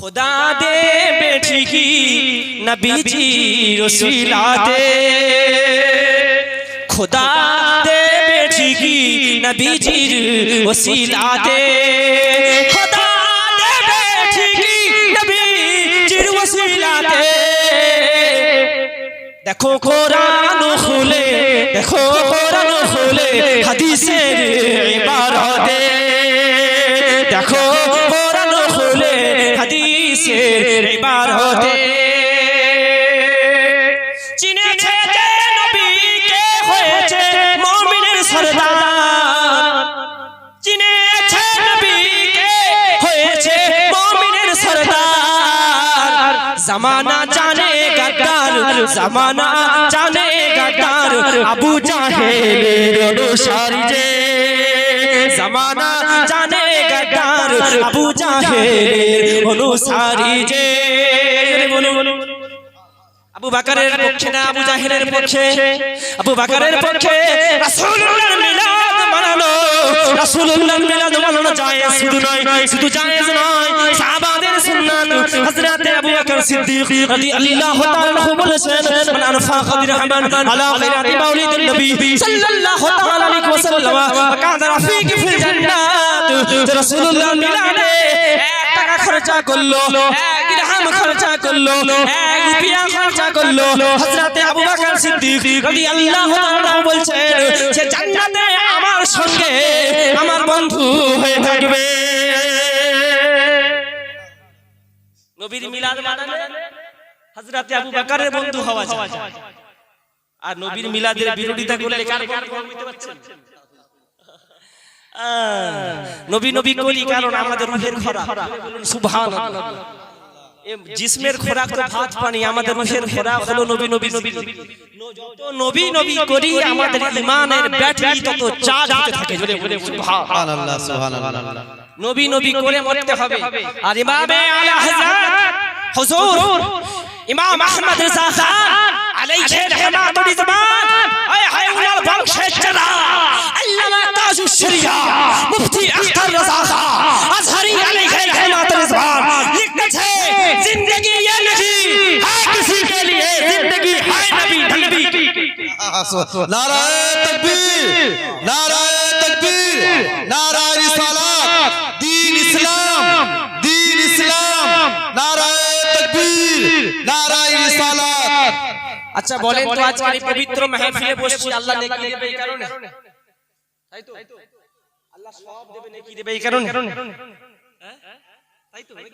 খোদা দে বেঠি কি নবীজি রসিলা দে খোদা দে বেঠি কি নবীজির ওসিলা দে খোদা দে দে দেখো কোরআন খুলে, দেখো কোরআন খুলে হাদিসের ইবারতে। দেখো কোরআন ইবারতে চিনেছে যে নবীকে হয়েছে মুমিনের সরদার। চিনেছে নবীকে হয়েছে মুমিনের সরদার। জামানা জানে গাদ্দার। জামানা জানে গাদ্দার। আবু জাহেলের অনুসারী যে। জামানা আবু জাহেলের অনুসারী যে। আবু বাকারের পক্ষে না আবু জাহেলের পক্ষে। আবু বাকারের পক্ষে রাসূলুল্লাহর মিলাদ মানানো রাসূলুল্লাহর মিলাদ মানানো জায়েজ শুধু নয় শুধু জায়েজ নয়। সাহাবাদের সুন্নাত হযরত আবু বকর সিদ্দিক রাদিয়াল্লাহু তাআলা বলেছেন মান আনফাকা দিরহামান আলা গিরাতি মাউলিদিন নবী সাল্লাল্লাহু তাআলা আলাইহি ওয়াসাল্লাম ওয়া কানা রাফিকি ফিল জান্নাত রাসূলুল্লাহর মিলাদে টাকা খরচা করল খরচা করল খরচা করল। আমার সঙ্গে আমার বন্ধু হয়ে থাকবে। নবীর মিলাদ হযরতে আবু বন্ধু হওয়া আর নবীর মিলাদের বিরোধিতা করলে কার আহ, নবী নবী করি কারণ আমাদের রুহের সুবহানাল্লাহ এ জিসমের খোরাক তো ভাত পানি আমাদের রুহের খোরাক হলো নবী নবী নবী যত নবী নবী করি আমাদের ইমানের ব্যাটারি তত চার্জ হতে থাকে জোরে বলে সুবহান সুবহানাল্লাহ সুবহানাল্লাহ নবী নবী করে মরতে হবে আর ইমামে আলা হযরত হুজুর ইমাম আহমদ রেজা খান আলাইহি রহমাতুল ইজমান আয় হায়ুনাল বংশের চেরা আল্লামা তাজুস শরিয়া মুফতি আখতার রেজা। খান আজহারি আলাইহি রহমাতুল ইজমান লিখতেছে जिंदगी ये नहीं है किसी के लिए जिंदगी है नबी नबी नारायण तकबीर नारायण तकबीर नारायण আচ্ছা বলেন তো আজকে এই পবিত্র মাহফিলে বসছি আল্লাহ নেকি দেবে এই কারণে? তাই তো? আল্লাহ সব দেবে নেকি দেবে এই কারণে? হ্যাঁ? তাই তো নাকি?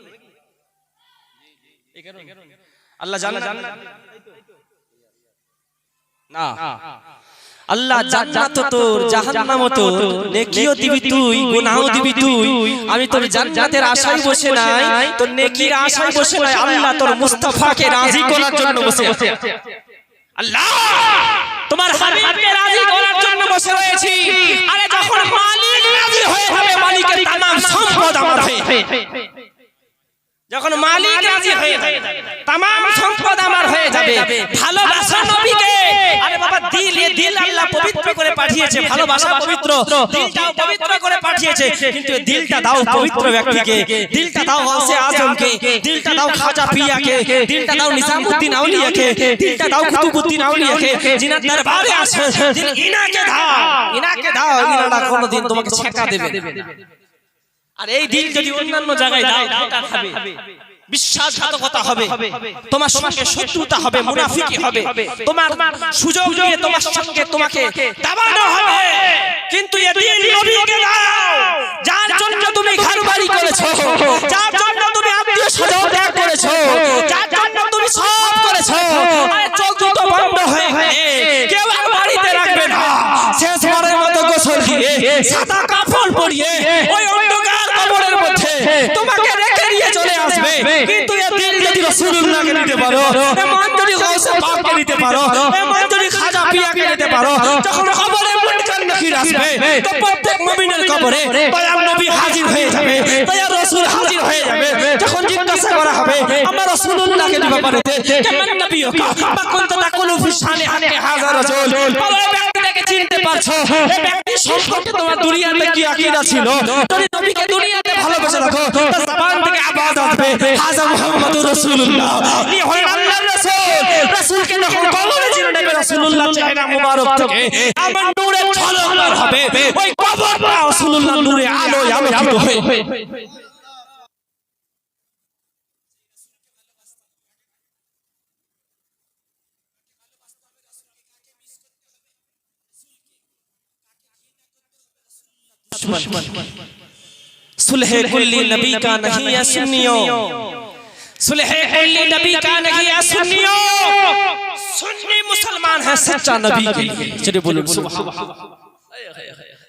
এই কারণে। আল্লাহ জান্নাত। না। আল্লাহ জান্নাত তোর জাহান্নাম তোর। নেকিও দিবি তুই গুনাহও দিবি তুই। আমি তোর জান্নাতের আশায় বসে নাই তোর নেকির আশায় বসে নাই। আল্লাহ তোর মুস্তাফাকে রাজি করার জন্য বসে। আছে তোমার রাজি করার জন্য বসে রয়েছি। মালিক হয়ে যাবে মালিকের তামাম সম্পদ আমার যখন মালিক রাজি হয়ে যাবে तमाम সম্পদ আমার হয়ে যাবে ভালোবাসা নবীকে আরে বাবা দিল এ দিল আল্লাহ পবিত্র করে পাঠিয়েছে ভালোবাসা পবিত্র দিলটাও পবিত্র করে পাঠিয়েছে কিন্তু এই দিলটা দাও পবিত্র ব্যক্তিকে দিলটা দাও গাউসে আজমকে দিলটা দাও খাজা পিয়াকে দিলটা দাও নিজামউদ্দিন আউলিয়াকে দিলটা দাও কুতুবউদ্দিন আউলিয়াকে জিনার দরবারে আসে দিল ইনাকে দাও ইনাকে দাও ইনারা কোনোদিন তোমাকে ছেঁকা দেবে আর এই দিল যদি অন্যান্য জায়গায় দাও ধোঁকা খাবে বিশ্বাসঘাতকতা হবে। তোমার সঙ্গে শত্রুতা হবে মুনাফিকি হবে তোমার সুযোগ নিয়ে তোমার সঙ্গে তোমাকে দাবানো হবে। কিন্তু এ দিল নবীকে দাও। যার জন্য তুমি ঘর বাড়ি করেছ। যার জন্য তুমি আত্মীয় স্বজন ত্যাগ করেছ। যার জন্য তুমি সব করেছ। চোখ দুটো বন্ধ হয়ে কেউ আর বাড়িতে রাখবে না। শেষবারের মতো গোসল দিয়ে সাদা কাপড় পরিয়ে ওই তোমাকে রেখে দিয়ে চলে আসবে। কিন্তু এ দিল যদি রাসূলুল্লাহকে নিতে পারো। এমন যদি গাউসে পাককে নিতে পারো। এমন যদি খাজা পিয়াকে নিতে পারো। যখন কবরে মুনকার নকির আসবে তো প্রত্যেক মুমিনের কবরে দয়াল নবী হাজির হয়ে যাবে। দয়াল রাসূল হাজির হয়ে যাবে। যখন জিজ্ঞাসা করা হবে আমার রাসূলুল্লাহকে দিবা পারেতে কেমন নবী কা বা কোন তাকুলু ফি শানে হাকে হাজার রাসূল বলো এই ব্যক্তিটাকে চিনতে পারছ? এই ব্যক্তির সম্পর্কে তোমার দুনিয়াতে কি আকীদা ছিল যদি নবীকে দুনিয়াতে ভালোবেসে রাখো। তার জবান থেকে আওয়াজ আসবে হাজা মুহাম্মাদুর রাসূলুল্লাহ। ইনি হলেন আল্লাহর রাসূল। রাসূলকে যখন কবরে নেবে রাসূলুল্লাহ চেহারা মুবারক থেকে। আমার নূরে ঝলক বের হবে। ওই কবরটা রাসূলুল্লাহ নূরে আলোয় আলোকিত হয়ে। सुलह कुल्ली नबी का नहीं है सुन्नियों सुलह कुल्ली नबी का नहीं है सुन्नियों सुन्नी मुसलमान है सच्चा नबी के लिए चलिए बोलो सुभान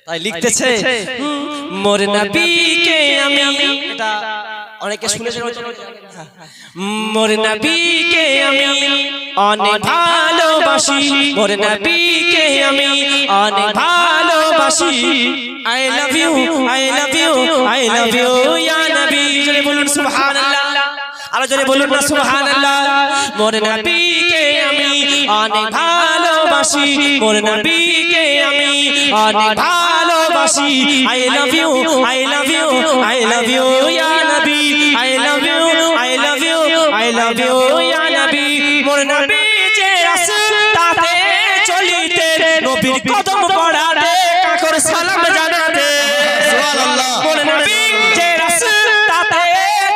তাই লিখতেছে মোর নবীকে আমি এটা অনেকে শুনেছেন হ্যাঁ। মোর নবীকে আমি অনেক ভালোবাসি। মোর নবীকে আমি অনেক ভালোবাসি। I love you I love you I love you ইয়া নবী জোরে বলুন সুবহানাল্লাহ আরও জোরে বলুন না সুবহানাল্লাহ মোর নবীকে আমি অনেক ভালোবাসি মোর নবীকে আমি অনেক ভালোবাসি। I love you I love you I love you ইয়া নবী I love you I love you I love you ইয়া নবী মোর নবী যে রাসূল তাতে চলিতে নবীর কদম পড়াতে কাকর সালাম জানাতে। সুবহানাল্লাহ। মোর নবী যে রাসূল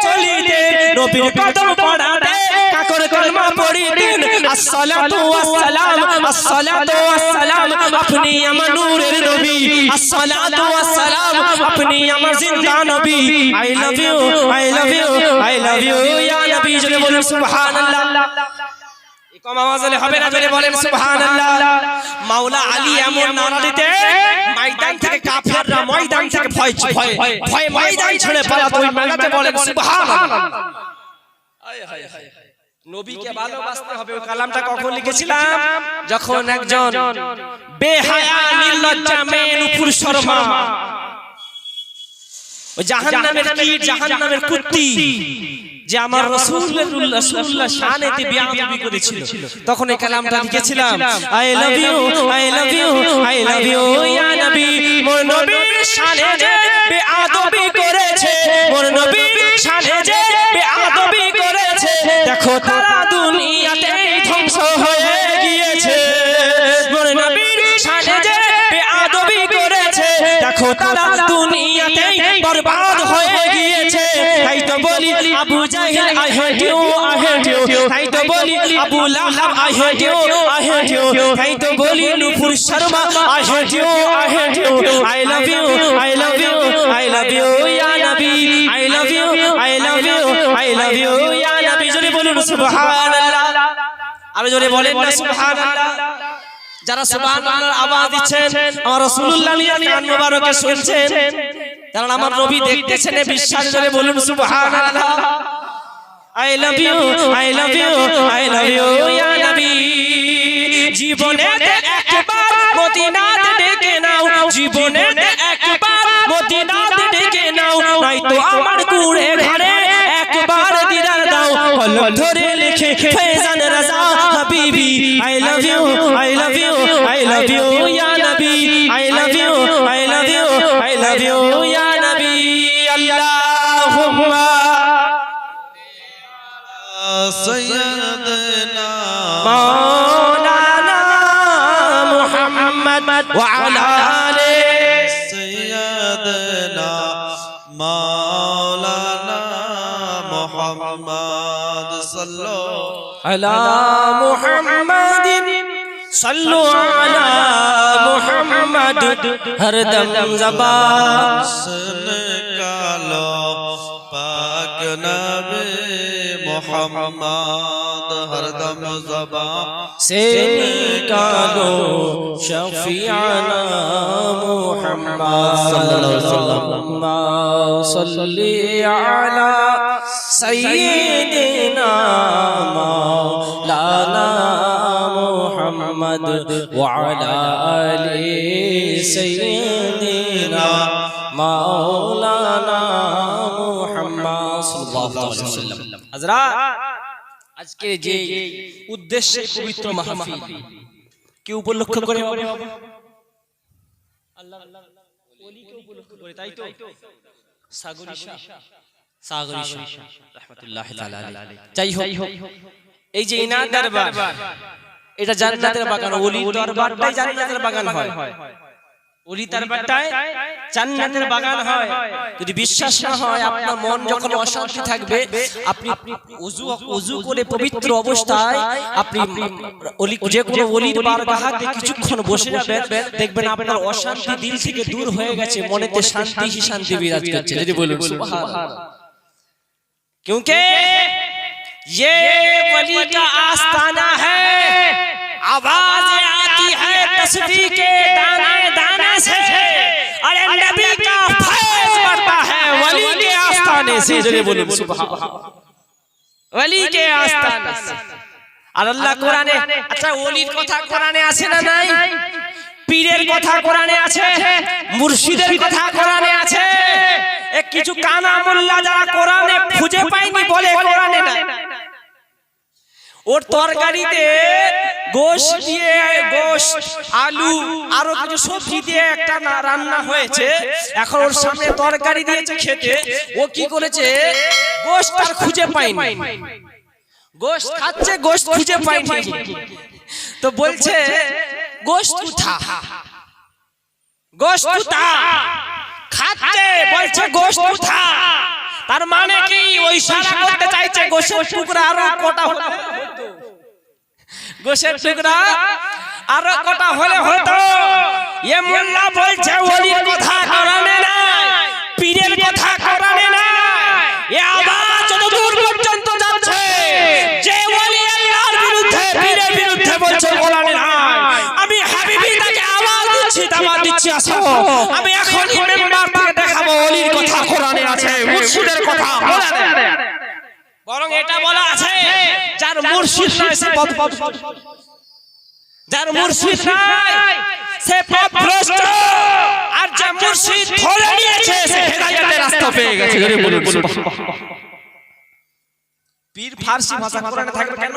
চলিতে নবীর কদম পড়াতে কাকর কলমা পড়িতেন আসসালাতু ওয়াসসালাম আসসালাতু ওয়াসসালাম আপনি আমার নূরের নবী। আসসালাতু ওয়াসসালাম আপনি আমার জিন্দা নবী। I love you I love you I love you ইয়া নবী জোরে বলুন সুবহানাল্লাহ। কম আওয়াজ হবে না জোরে বলেন সুবহানাল্লাহ। মাওলা আলী এমন নারা দিতে ময়দান থেকে কাফেররা ময়দান থেকে ভয় ভয় ভয় ময়দান ছেড়ে পালাতো ওই মেলাতে বলেন সুবহানাল্লাহ। নবীকে ভালোবাসতে হবে ওই কালামটা কখন লিখেছিলাম? যখন একজন বেহায়া নির্লজ্জা মেয়ে নুপুর শর্মা। ওই জাহান্নামের কি? জাহান্নামের কুত্তি যে আমার রাসূলুল্লাহ শানেতে বিয়াদবি করেছিল। তখন এই কালামটা লিখেছিলাম। I love you I love you I love you ইয়া নবী মোর নবী শানে যে বিয়াদবি করেছে মোর নবী শানে যে বিয়াদবি তারা দুনিয়াতে ধ্বংস হয়ে গিয়েছে? নবীর সাথে যে বেয়াদবি করেছে। দেখো তারা বলি, Abu Jahl, I hate you I hate you তাই তো বলি, Abu Lahab, I hate you I hate you তাই তো বলি, Nupur Sharma, I hate you I hate you I love you, I love you, I love you, ইয়া নবী। I love you, I love you, I love you, ইয়া নবী। জোরে বলুন, সুবহানাল্লাহ। আরও জোরে বলেন না, সুবহানাল্লাহ। যারা সুবহানাল্লাহর আওয়াজ দিচ্ছেন, আমার রাসূলুল্লাহ নিয়ে কান মোবারকে শুনছেন কারণ আমার নবী দেখতেছেন বিশ্বাস করে বলুন সুবহানাল্লাহ। I love you I love you I love you ইয়া নবী জীবনে একবার মদিনাতে ডেকে নাও। জীবনে একবার মদিনাতে ডেকে নাও। নয়তো আমার কুড়ে ঘরে ধরে লিখে ফেজান রাজা, হাবিবি I love you I love you I love you ইয়া নবী I love you I love you I love you ইয়া নবী, আল্লাহুম্মা। সাইয়্যিদনা মাওলানা মুহাম্মদ ওয়া আলা محمد صلو على محمد صلو على محمد ہر دم زبان نکالو پاک نبی محمد ہر دم محمد صلى الله شفیعنا محمد صلي على سيدنا مولانا محمد وعلى آل سيدنا مولانا محمد صلى الله عليه وسلم حضرات আজকে যে উদ্দেশ্যে পবিত্র মাহফিল কি উপলক্ষ করে আল্লাহ ওলিকে উপলক্ষ করে তাই তো? সাগরী শাহ রাহমাতুল্লাহ তাআলা যাই হোক এই যে দরবার এটা জান্নাতের বাগান ওলি দরবারটাই জান্নাতের বাগান হয়। ওলি দরবারটাই জান্নাতের বাগান হয় যদি বিশ্বাস না হয় আপনার মন যখন অশান্তি থাকবে আপনি ওযু ওযু করে পবিত্র অবস্থায় আপনি ওলি যে কোনো ওলির বারগাহাতে কিছুক্ষণ বসে যাবেন দেখবেন আপনার অশান্তি দিল থেকে দূর হয়ে গেছে মনেতে শান্তি হি শান্তি বিরাজ করছে যদি বলুন সুবহানাল্লাহ क्योंकि ये वली का आस्थाना है आवाज आती है तस्बीह के दाने दाने এসে জোরে বলুন ওলিকে আর আল্লাহ কোরআনে আচ্ছা ওলির কথা কোরআনে আছে না নাই? পীরের কথা কোরআনে আছে? মুর্শিদের কথা কোরআনে আছে? কিছু কানা মোল্লা যারা কোরআনে খুঁজে পায়নি বলে কোরআনে না ওর তরকারিতে গোশ দিয়ে গোশ আলু আরও কিছু সবজি দিয়ে একটা রান্না হয়েছে। এখন ওর সামনে তরকারি দিয়েছে খেতে। ও কি করেছে? গোশ তার খুঁজে পায়নি। গোশ খাচ্ছে গোশ খুঁজে পায়নি। তো বলছে গোশ কোথা গোশ কোথা খাচ্ছে। বলছে গোশ কোথা তার মানে কি? ওই ইশারা করতে চাইছে গোশের টুকরা আরও কটা হতো। গোশের টুকরা আরও কটা হলে হতো। এ মোল্লা বলছে ওলির কথা কোরআনে নাই। পীরের কথা কোরআনে নাই। এ আওয়াজ যত দূর পর্যন্ত যাচ্ছে যে ওলি আল্লাহর বিরুদ্ধে পীরের বিরুদ্ধে বলছে কোরআনে নাই আমি হাবিবি তাকে আওয়াজ দিচ্ছি দাওয়াত দিচ্ছি আসো আমি এখনই আছে মুর্শিদের কথা বরং এটা বলা আছে যার মুর্শিদ নয় সে পথ পথ যার মুর্শিদ নাই সে পথভ্রষ্ট আর যে মুর্শিদ ধরে নিয়েছে সে হেদায়েতের রাস্তা পেয়ে গেছে। জোরে বলুন সুবহানাল্লাহ। পীর ফারসি ভাষা কোরআনে থাকবে কেন?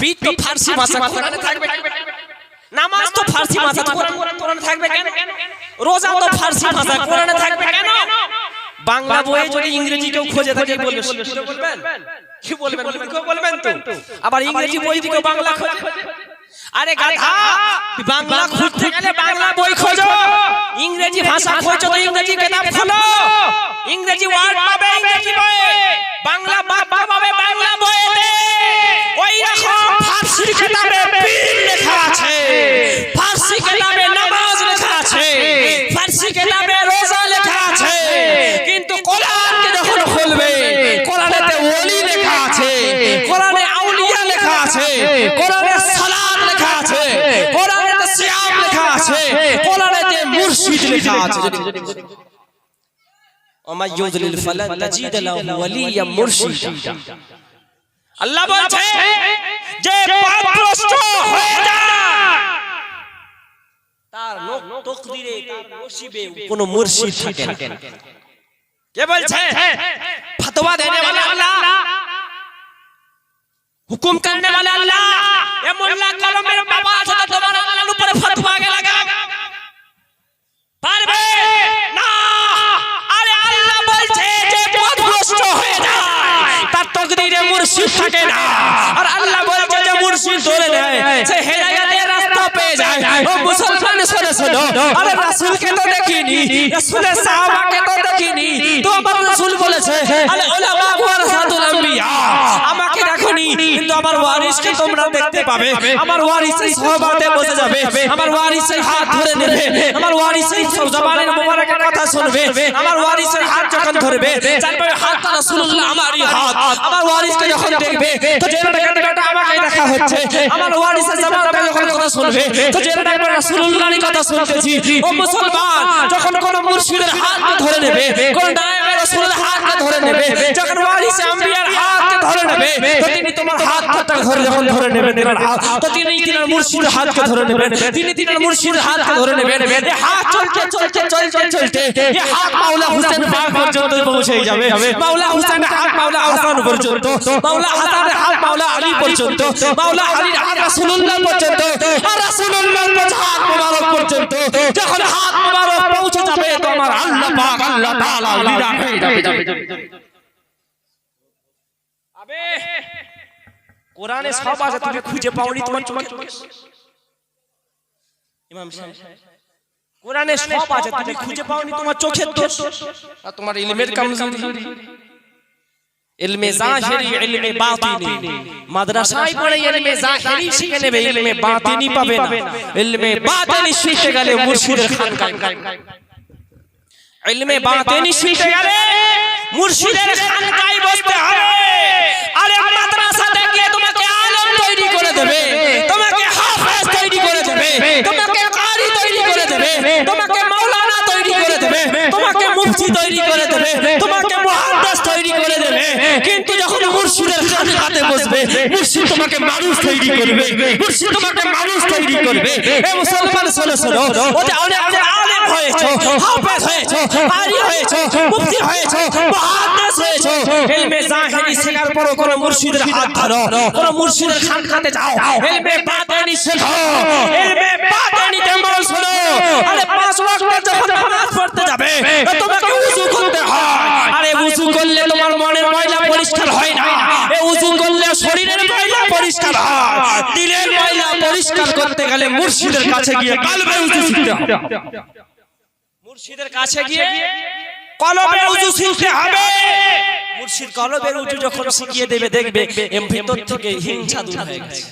পীর তো ফারসি ভাষা কোরআনে থাকবে? নামাজ তো ফারসি ভাষা কোরআন কোরআনে থাকবে কেন? রোজা তো ফারসি ভাষা কোরআনে থাকবে কেন? বাংলা বইয়ে যদি ইংরেজি কেউ খোঁজে থাকে বলবে বলবেন। কি বলবেন? বলবেন। তো? আবার ইংরেজি বই থেকে বাংলা খোঁজে? আরে গাধা! তুই বাংলা খুঁজতে গেলে বাংলা বই খোঁজো! ইংরেজি ভাষা খোঁজো তো ইংরেজি কিতাব খোলো ইংরেজি ওয়ার্ড পাবে ইংরেজি বইয়ে! বাংলা বাবা পাবে বাংলা বইয়েতে! ওই রকম ফারসি কিতাবে পীর লেখা আছে। ফারসি কিতাবে নামাজ লেখা আছে। ফারসি কিতাবে রোজা লেখা আছে। কিন্তু কোরআনকে যখন খুলবে, কোরআনেতে ওলি লেখা আছে, কোরআনে আউলিয়া লেখা আছে, কোরআনে সালাত লেখা আছে, কোরআনেতে সিয়াম লেখা আছে, কোরআনেতে মুর্শিদ লেখা আছে। ওমা ইউযলিল ফালান তাজিদ লাহু ওয়ালিয়া মুরশিদা। আল্লাহ বলছে যে পথভ্রষ্ট হয়ে যায় তার লোক তকদিরে তার নসিবে কোনো মুর্শিদ থাকে না কে বলছে ফতোয়া দেনে वाला अल्लाह হুকুম করনে वाला अल्लाह এ মোল্লা কলমের বাবা আছে তো তোমার আল্লাহর উপরে ফতোয়া আগে লাগা পারবে থাকে না। আর আল্লাহ বলছে যে মুর্শিদ ধরে নেয় সে হেদায়েতের রাস্তা পেয়ে যায়। ও মুসলমান শুনে শোনো। আরে রাসূলকে তো দেখিনি। রাসূলের সাহাবাকে তো দেখিনি। তো আমার রাসূল বলেছে আরে উলামা ওয়ারাসাতুল আম্বিয়া আমাকে দেখনি কিন্তু আমার ওয়ারিসকে তোমরা দেখতে পাবে। আমার ওয়ারিসের সহবাতে বসে যাবে। আমার ওয়ারিসের হাত ধরে নেবে। আমার ওয়ারিসের সব জবানের মোবারকের কথা শুনবে। আমার ওয়ারিসের হাত যখন ধরবে জানবে হাতটা রাসূলুল্লাহ আমারই হাত। আমার ওয়ারিসকে যখন দেখবে তো জেনে দেখবে আমাকে দেখা হচ্ছে আমার ওয়ারিসের জবানটা যখন কথা শুনবে তো জেনে দেখবে রাসূলুল্লাহরই কথা শুনতেছি ও মুসলমান যখন কোন মুর্শিদের হাত ধরে নেবে কোন নায়েবে রাসূলের হাত ধরে নেবে যখন ওয়ারিসে আম্বিয়ার হাত ধরে নেবে তো তিনি তোমার হাতটা ধরে যখন ধরে নেবেন এবার হাত তো তিনি তিনার মুর্শিদের হাতকে ধরে নেবেন। তিনি তিনার মুর্শিদের হাতকে ধরে নেবেন। এই হাত চলতে চলতে চলতে চলতে এই হাত মাওলা হোসেন পাক পর্যন্ত পৌঁছে যাবে। মাওলা হোসেনের হাত মাওলা হাসান পর্যন্ত। মাওলা হাসানের হাত মাওলা আলী পর্যন্ত। মাওলা হাত রাসূলুল্লাহ পর্যন্ত। আর রাসূলুল্লাহর হাত মোবারক পর্যন্ত। যখন হাত মোবারক পৌঁছে যাবে তো আমার আল্লাহ পাক আল্লাহ তাআলা হয়ে যাবে আবে কোরআনে সব আছে তুমি খুঁজে পাওনি তোমার চোখে। ইমাম সাহেব। কোরআনে সব আছে তুমি খুঁজে পাওনি তোমার চোখের দোষ। আর তোমার ইলমের কমজোরি ইলমে জাহিরি ইলমে বাতিনি। মাদ্রাসায় পড়ে ইলমে জাহিরি শিখে নেবে ইলমে বাতিনি পাবে না। ইলমে বাতিনি শিখতে গেলে মুর্শিদের খানকায় ইলমে বাতিনি শিখতে গেলে মুর্শিদের খানকায় বসতে হবে। তোমাকে মানুষ তৈরি করবে। মুর্শিদ তোমাকে মানুষ তৈরি করবে। এ মুসলমান শোনো শোনো। ও যে অনেক অনেক আলেম হয়েছো হাফেজ হয়েছো কারি হয়েছো। মুফতি হয়েছো মুহাদ্দিস হয়েছো। ইলমে জাহিরি শেখার পরও কোন মুর্শিদের হাত ধরো। কোন মুর্শিদের খানকাতে যাও। ইলমে বাতিনি শেখো ইলমে বাতিনিতে মন শোনো। আরে পাঁচ ওয়াক্ত যখন নামাজ পড়তে যাবে তোমাকে উযু করতে হয়। আরে উযু করলে তোমার মনের ময়লা পরিষ্কার হয়। দিলের ময়লা পরিষ্কার করতে গেলে মুর্শিদের কাছে গিয়ে কালবে উঁচু শিখতে হবে। মুর্শিদের কাছে গিয়ে কলবে উঁচু শিখতে হবে। মুর্শিদ কলবের উঁচু যখন শিখিয়ে দেবে, দেখবে এম ভিতর থেকে হিংসা দূর হয়ে গেছে।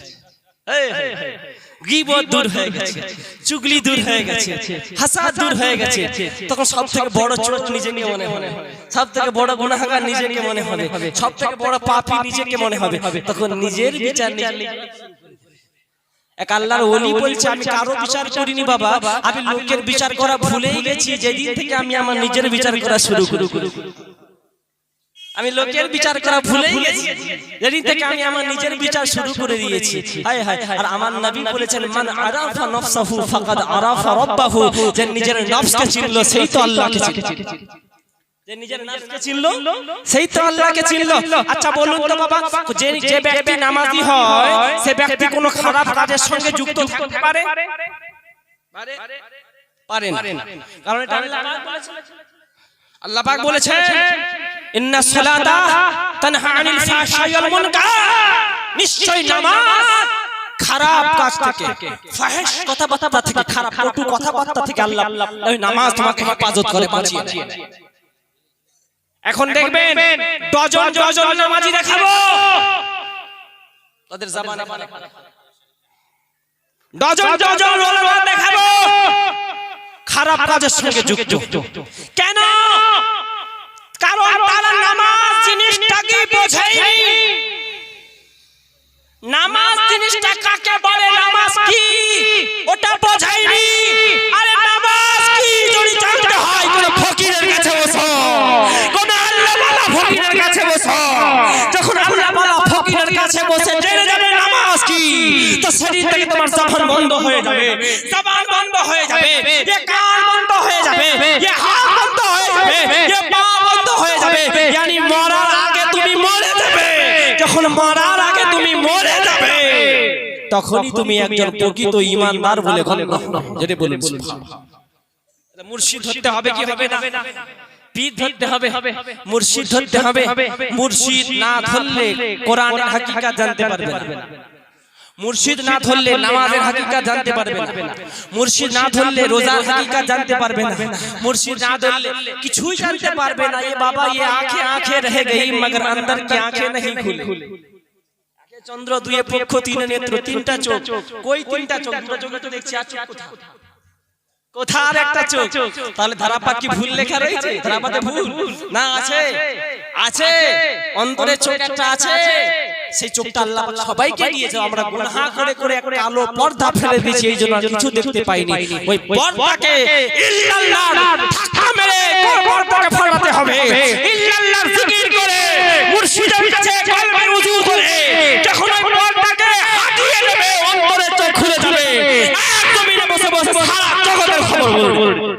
গীবত দূর হয়ে গেছে চুগলি দূর হয়ে গেছে হাসাদ দূর হয়ে গেছে। তখন সব থেকে বড় চোর নিজেকে মনে হবে। সব থেকে বড় নিজেকে মনে হবে। সব থেকে বড় পাপী নিজেকে মনে হবে। তখন নিজের বিচার এক আল্লাহর ওলি বলছে আমি কারও বিচার করিনি বাবা। আমি লোকের বিচার করা ভুলেই গেছি। যেদিন থেকে আমি আমার নিজের বিচার করা শুরু করি আমি লোকের বিচার করা ভুলেই গেছি। যেদিন থেকে আমি আমার নিজের বিচার শুরু করে দিয়েছি। হায় হায় আর আমার নবী বলেছেন মান আরাফা নফসাহু ফাকাদ আরাফা রাব্বাহু। যে নিজের নফসকে চিনলো সেই তো আল্লাহকে চিনলো। যে নিজের নফসকে চিনলো সেই তো আল্লাহকে চিনলো। আচ্ছা বলুন তো বাবা যে যে ব্যক্তি নামাজি হয় সে ব্যক্তি কোনো খারাপ কাজের সঙ্গে যুক্ত থাকতে পারে? পারে? পারে? না। কারণ এটা আল্লাহ বলেছেন আল্লাহ পাক বলেছেন ইন্না সালাতা তানহা আনিল ফাহশাই ওয়াল মুনকার। নিশ্চয় নামাজ খারাপ কাজ থেকে ফাহিশ কথাবার্তা থেকে খারাপ কটু কথাবার্তা থেকে আল্লাহ ওই নামাজ তোমাকে হেফাজত করে বাঁচিয়ে। এখন দেখবেন ডজন ডজন নামাজি দেখাবো। তাদের জামানা ডজন ডজন ওলামা দেখাবো। খারাপ কাজের সঙ্গে যুক্ত। কেন? কারণ তারা নামাজ জিনিসটাকে বোঝেনি নামাজ জিনিসটা কাকে বলে? নামাজ কি? ওটা বোঝাইনি আরে নামাজ কি যদি জানতে হয় কোন ফকিরের কাছে বসো। কোন আল্লাহওয়ালা ফকিরের কাছে বসো। যখন আল্লাহওয়ালা ফকিরের কাছে বসে জেনে যাবে নামাজ কি? তো শরীর থেকে তোমার জবান বন্ধ হয়ে যাবে। হয়ে যাবে। এ কান বন্ধ হয়ে যাবে? এ হাত বন্ধ হয়ে যাবে? এ পা বন্ধ হয়ে যাবে? মরার আগে তুমি মরে যাবে। যখন মরার আগে তুমি মরে যাবে তখনই তুমি একজন প্রকৃত ঈমানদার বলে গণ্য যদি সুবহানাল্লাহ। মুর্শিদ ধরতে হবে কি হবে না? পীর ধরতে হবে। মুর্শিদ ধরতে হবে। মুর্শিদ না ধরলে কোরআনের হাকিকাত জানতে পারবে না। মুর্শিদ না ধরলে নামাজের হাকিকা জানতে পারবে না। মুর্শিদ না ধরলে রোজার হাকিকা জানতে পারবে না। মুর্শিদ না ধরলে কিছুই জানতে পারবে না। এ বাবা এ আঁখে আঁখে রে গেই মগর অন্তর কি আঁখে नहीं খুলে। আগে চন্দ্র দুই পক্ষ তিন নেত্র তিনটা চোখ। কই তিনটা চোখ? দুটো চোখ তো দেখছি আর চোখ কোথায়? আর একটা চোখ? তাহলে ধারাপাত কি ভুল লেখা রয়েছে? ধারাপাতে ভুল? না আছে। আছে। অন্তরে চোখ একটা আছে। সেই চোখটা আল্লাহ সবাইকে দিয়েছে আমরা গুনাহ করে করে একটা কালো পর্দা ফেলে দিয়েছি এই জন্য কিছু দেখতে পাইনি। ওই পর্দাকে ইল্লাল্লাহ ধাক্কা মেরে কোন পর্দাকে ফেলাতে হবে। ইল্লাল্লাহর জিকির করে মুর্শিদের কাছে কলমে উজু করে যখন ওই পর্দাকে হাতিয়ে নেবে অন্তরে চোখ খুলে যাবে। এক জমিনে বসে বসে সারা জগতের খবর বলবে।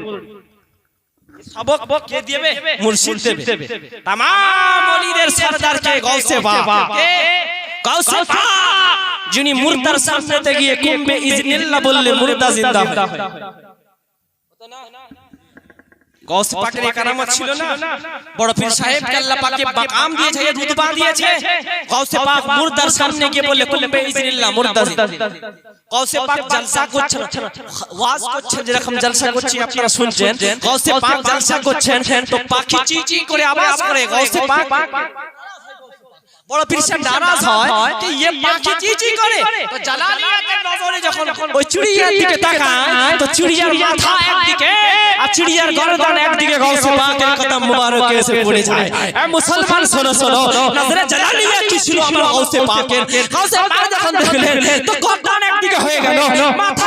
সবক কে দিবে? মুর্শিদ দেবে। তামাম ওলিদের সরদার কে? গৌসে বা গৌসে বা যিনি মুর্দার সামনেতে গিয়ে কুম্বে ইজনিল্লাহ বললে মুর্দা জিন্দা হয়। গৌস পাকের কারামত ছিল না? বড় পীর সাহেব আল্লাহ পাকে বাকাম দিয়েছে। রুতবা দিয়েছে গৌসে পাক মুর্দার সামনে গিয়ে বললে কুম্বে ইজনিল্লাহ মুর্দা গৌসে পাক জলসা করছেন ওয়াজ করছেন যেরকম জলসা করছি আপনারা শুনছেন। গৌসে পাক জলসা করছেন তো পাখি চি চি করে আওয়াজ করে। গৌসে পাক বড় পীর সাহেব নারাজ হয় যে ये পাখি চি চি করে। তো জালালিয়াতের নজরে যখন ওই চুড়িয়ার দিকে তাকায় তো চুড়িয়ার মাথা একদিকে আর চুড়িয়ার গর্দন একদিকে গৌসে পাকের কদম মুবারক এসে পড়ে যায়। এ মুসলমান শোনো শোনো। নজরে জালালিয়া কি ছিল? আমার গৌসে পাকের গৌসে পাক যখন দেখলেন তো গর্দন একদিকে হয়ে গেল। মাথা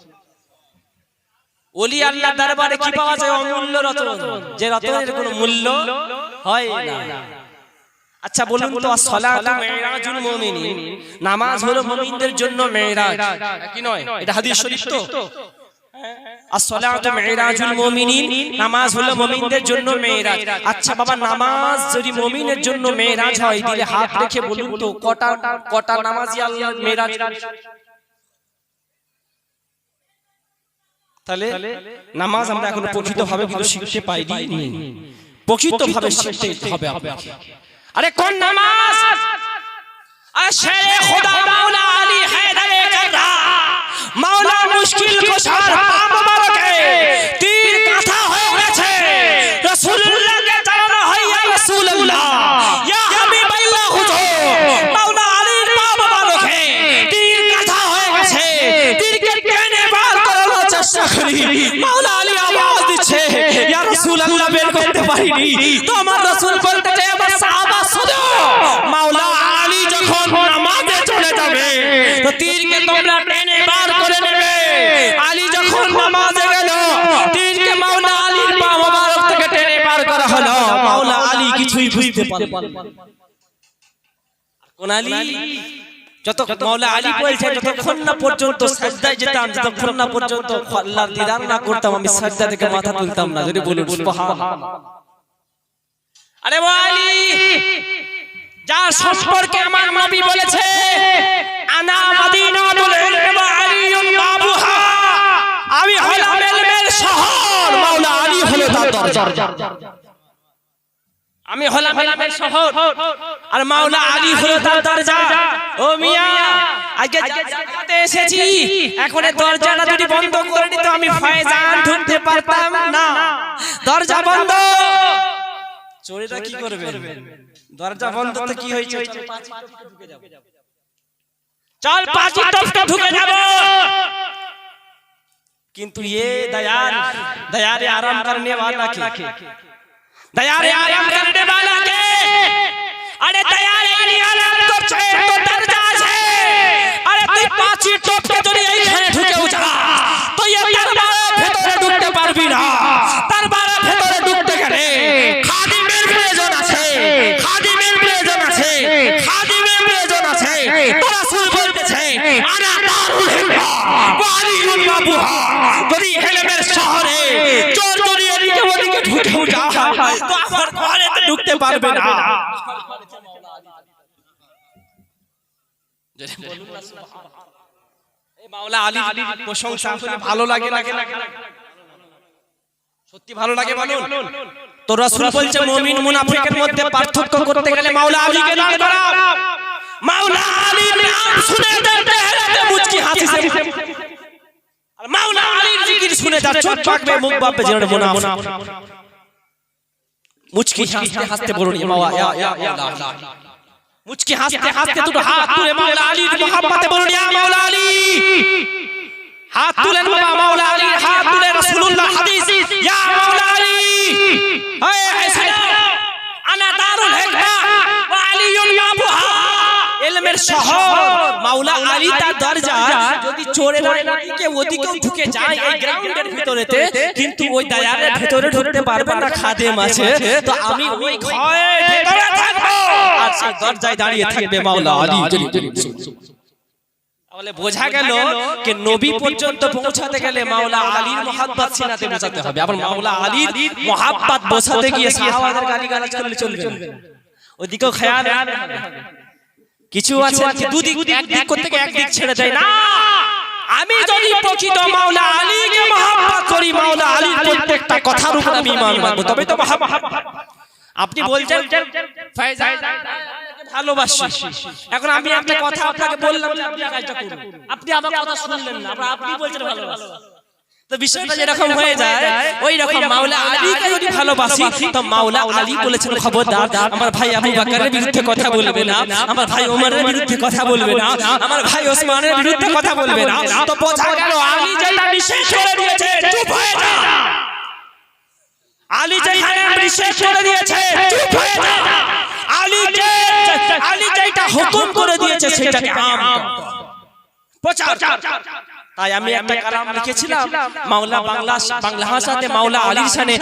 ওলি আল্লাহ দরবারে কি পাওয়া যায়? অমূল্য রতন যে রতনের কোনো মূল্য হয় না। আচ্ছা বলুন তো সালাতু মিরাজুল মুমিনিন। নামাজ হলো মুমিনদের জন্য মিরাজ। কি নয়? এটা হাদিস শরীফ তো? আসসালাতু মিরাজুল মুমিনিন। নামাজ হলো মুমিনদের জন্য মিরাজ। আচ্ছা বাবা নামাজ যদি মুমিনের জন্য মিরাজ হয় দিলে হাত রেখে বলুন তো কটা কটা নামাজি আল্লাহ মিরাজ তাহলে নামাজ আমরা এখন প্রকৃত ভাবে কিন্তু শিখতে পাইনি। প্রকৃত ভাবে শিখতে হবে আরে কোন নামাজ? আরে খোদা মাওলা আলী হায়দারে কাররা। মাওলা মুশকিল কুশার পা মুবারকে তীর কাঁথা হয়ে গেছে। করি মাওলা আলী আওয়াজ দিচ্ছে। ইয়া রাসূলুল্লাহ বের করতে পারিনি। তো আমার রাসূল বলতে আমার সাহাবা শুনো। মাওলা আলী যখন নামাজে চলে যাবে, তো তীরকে তোমরা টেনে বার করে নেবে। আলী যখন নামাজে গেল, তীরকে মাওলা আলীর পা মোবারক থেকে টেনে বার করা হলো। মাওলা আলী কিছুই বুঝতে পারল না। কোন আলী? যত মাওলা আলী বলছে যতক্ষণ না পর্যন্ত সাজদায় যেতাম যতক্ষণ না পর্যন্ত আল্লাহর দিদার না করতাম আমি সাজদা থেকে মাথা তুলতাম না যদি বলুন সুবহানাল্লাহ আরে আলী যার সম্পর্কে আমার নবী বলেছে আনা মদিনাতুল ইলম ওয়া বাবুহা। আমি হলাম ইলমের শহর মাওলা আলী হলো তার দরজা। আমি হলাম ইলমের শহর আর মাওলা আলী হলো তার দরজা ও মিয়া আজকে জান্নাতে এসেছি এখন এই দরজাটা যদি বন্ধ করে দিত আমি ফয়জান ঢুকতে পারতাম না দরজা বন্ধ চোরেরা কি করবে দরজা বন্ধ তো কি হয়েছে চল পাঁচি টপকে ঢুকে যাব কিন্তু ये दयाल दयारे आराम करने वाला के দয়ার আরাম করতে वाला কে আরে দয়ার ইনি আরাম তো ঘরে তো ঢুকতে পারবে না। মাওলা আলীর প্রশংসা শুনে ভালো লাগে লাগে লাগে সত্যি ভালো লাগে বলুন। তো রাসূল বলছে মুমিন মুনাফিকের মধ্যে পার্থক্য করতে গেলে মাওলা আলীকে দাঁড় করাও। মাওলা আলীর নাম শুনে দেখতে হেরাতে মুচকি হাসি আর মাওলা আলীর জিকির শুনে তার চোখ পাকবে মুখ বাপে যেন মুনাফিক। মুচকি হাসতে হাসতে বলুন মাওলা ইয়া ইয়া মাওলা মুচকি হাসতে হাসতে দুটো হাত তুলে মাওলা আলীর মোহাম্মতে বলুন ইয়া মাওলা আলী। হাত তুলেন বাবা মাওলা আলী হাত তুলে রাসূলুল্লাহ হাদিস। ইয়া মাওলা আলী। হে হাসান আনা দারুল হিকমা। ওয়া আলিয়ুল মাবুহা ইলমে শহর। মাওলা আলী তার দরজা যদি চোরেরা এদিকে ওদিকেও ঢুকে যায় এই গ্রাউন্ডের ভিতরেতে কিন্তু ওই দায়ারের ভিতরে ঢুকতে পারবে না খাদেম আছে। তো আমি ওই ঘরের ভিতরে থাকব। আর সেই দরজায় দাঁড়িয়ে থাকবে মাওলা আলী। তাহলে বোঝা গেল যে নবী পর্যন্ত পৌঁছাতে গেলে মাওলা আলীর মোহাব্বত সিনাতে বোঝাতে হবে। আবার মাওলা আলীর মোহাব্বত বোঝাতে গিয়ে সাহাবাদের গালি গালাজ করলে চলবে না। ওদিকেও খেয়াল রাখতে হবে। কিছু আছে দুদিক একদিক করতে একদিক ছেড়ে দেয় না। আমি যদি প্রকৃত মাওলা আলীকে মোহাব্বত করি মাওলা আলীর প্রত্যেকটা কথার উপর আমি ঈমান রাখব তবে তো মোহাব্বত। আপনি বলছেন ফয়জান ভালোবাসি। এখন আমি একটা কথা আপনাকে বললাম আপনি আমার কথা শুনলেন না। আপনি বলছেন ভালোবাসি। তো বিষয়টা যেরকম হয়ে যায় ওই রকম মাওলা আলীকে যদি ভালোবাসি তো মাওলা আলী বলেছেন খবরদার আমার ভাই আবু বকরের বিরুদ্ধে কথা বলবে না আমার ভাই ওমরের বিরুদ্ধে কথা বলবে না আমার ভাই ওসমানের বিরুদ্ধে কথা বলবে না। তো বোঝা গেল আলী যেটা নিষেধ করে দিয়েছে চুপ হয়ে যা। আলী যেখানে নিষেধ করে দিয়েছে চুপ হয়ে যা। আলী যে আলী যেটা হুকুম করে দিয়েছে সেটাকে আম প্রচার। তাই আমি একটা কালাম লিখেছিলাম মাওলা বাংলা বাংলা ভাষাতে মাওলা আলীর সানে